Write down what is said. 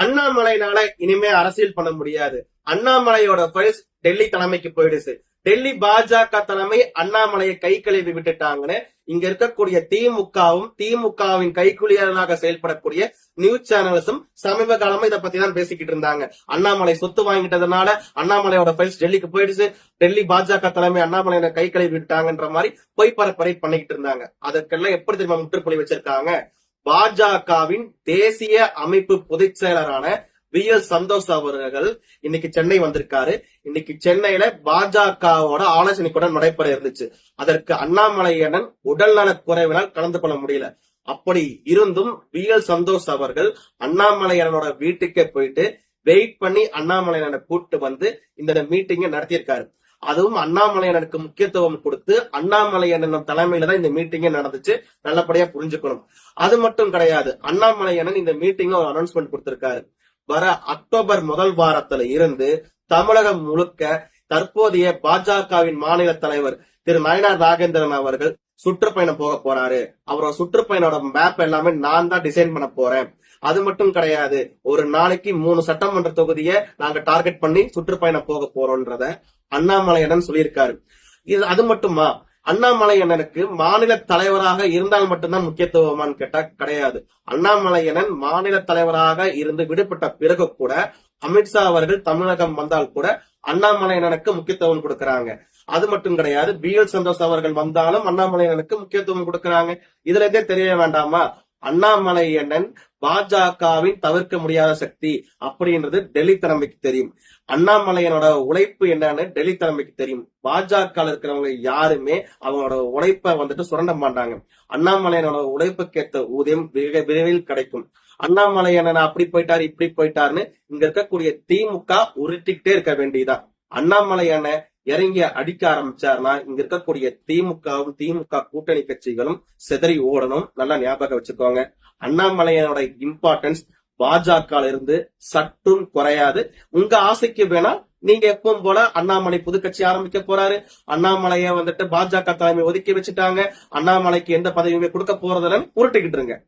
அண்ணாமலைனால இனிமே அரசியல் பண்ண முடியாது. அண்ணாமலையோட ஃபைல்ஸ் டெல்லி தலைமைக்கு போயிடுச்சு. டெல்லி பாஜக தலைமை அண்ணாமலையை கை கழுவி விட்டுட்டாங்கன்னு இங்க இருக்கக்கூடிய திமுகவும் திமுகவின் கைக்குலியர்களாக செயல்படக்கூடிய நியூஸ் சேனல்ஸும் சமீப காலமா இதை பத்தி தான் பேசிக்கிட்டு இருந்தாங்க. அண்ணாமலை சொத்து வாங்கிட்டதுனால அண்ணாமலையோட ஃபைல்ஸ் டெல்லிக்கு போயிடுச்சு. டெல்லி பாஜக தலைமை அண்ணாமலையை கை கழுவி விட்டாங்கன்ற மாதிரி பொய் பரப்பரை பண்ணிக்கிட்டு இருந்தாங்க. அதற்கெல்லாம் எப்படி தெரியுமா முற்றுப்புள்ளி வச்சிருக்காங்க? பாஜகவின் தேசிய அமைப்பு பொதுச் செயலரான வி எல் சந்தோஷ் அவர்கள் இன்னைக்கு சென்னை வந்திருக்காரு. இன்னைக்கு சென்னையில பாஜகவோட ஆலோசனை கூட நடைபெற இருந்துச்சு. அதற்கு அண்ணாமலையனன் உடல்நலக் குறைவினால் கலந்து கொள்ள முடியல. அப்படி இருந்தும் வி எல் சந்தோஷ் அவர்கள் அண்ணாமலையனோட வீட்டுக்கே போயிட்டு வெயிட் பண்ணி அண்ணாமலையனை கூட்டு வந்து இந்த மீட்டிங்கை நடத்தியிருக்காரு. அதுவும் அண்ணாமலையனுக்கு முக்கியத்துவம் கொடுத்து அண்ணாமலையன் தலைமையில தான் இந்த மீட்டிங்கே நடந்துச்சு. நல்லபடியா புரிஞ்சுக்கணும். அது மட்டும் கிடையாது அண்ணாமலையனன் இந்த மீட்டிங்க ஒரு அனௌன்ஸ்மெண்ட் கொடுத்திருக்காரு. வர அக்டோபர் முதல் வாரத்துல இருந்து தமிழகம் முழுக்க தற்போதைய பாஜகவின் மாநில தலைவர் திரு நயனார் நாகேந்திரன் அவர்கள் சுற்றுப்பயணம் போக போறாரு. அவரோட சுற்றுப்பயணோட மேப் எல்லாமே நான் தான் டிசைன் பண்ண போறேன். அது மட்டும் கிடையாது. ஒரு நாளைக்கு மூணு சட்டமன்ற தொகுதியை நாங்க டார்கெட் பண்ணி சுற்றுப்பயணம் போக போறோம்ன்றத அண்ணாமலையனன் சொல்லியிருக்காரு. இது அது மட்டுமா? அண்ணாமலையனனுக்கு மாநில தலைவராக இருந்தால் மட்டும்தான் முக்கியத்துவமான்னு கேட்டா கிடையாது. அண்ணாமலையனன் மாநில தலைவராக இருந்து விடுபட்ட பிறகு கூட அமித்ஷா அவர்கள் தமிழகம் வந்தால் கூட அண்ணாமலையனனுக்கு முக்கியத்துவம் கொடுக்கறாங்க. அது மட்டும் கிடையாது. பி எல் சந்தோஷ் அவர்கள் வந்தாலும் அண்ணாமலையனுக்கு முக்கியத்துவம் கொடுக்கறாங்க. இதுல இருந்தே தெரிய வேண்டாமா? அண்ணாமலையண்ணன் பாஜகவின் தவிர்க்க முடியாத சக்தி அப்படின்றது டெல்லி தலைமைக்கு தெரியும். அண்ணாமலையனோட உழைப்பு என்னன்னு டெல்லி தலைமைக்கு தெரியும். பாஜக இருக்கிறவங்க யாருமே அவங்களோட உழைப்ப வந்துட்டு சுரண்ட மாட்டாங்க. அண்ணாமலையனோட உழைப்புக்கேத்த ஊதியம் மிக விரைவில் கிடைக்கும். அண்ணாமலையனன் அப்படி போயிட்டாரு இப்படி போயிட்டாருன்னு இங்க இருக்கக்கூடிய திமுக உருட்டிக்கிட்டே இருக்க வேண்டியதான் அண்ணாமலையான இறங்கி அடிக்க ஆரம்பிச்சாருன்னா இங்க இருக்கக்கூடிய திமுகவும் திமுக கூட்டணி கட்சிகளும் சிதறி ஓடணும். நல்லா ஞாபகம் வச்சுக்கோங்க. அண்ணாமலையனோட இம்பார்ட்டன்ஸ் பாஜக இருந்து சற்றும் குறையாது. உங்க ஆசைக்கு வேணா நீங்க எப்பவும் போல அண்ணாமலை புதுக்கட்சி ஆரம்பிக்க போறாரு. அண்ணாமலைய வந்துட்டு பாஜக தலைமை ஒதுக்கி வச்சுட்டாங்க. அண்ணாமலைக்கு எந்த பதவியுமே கொடுக்க போறதுன்னு உருட்டுக்கிட்டு இருங்க.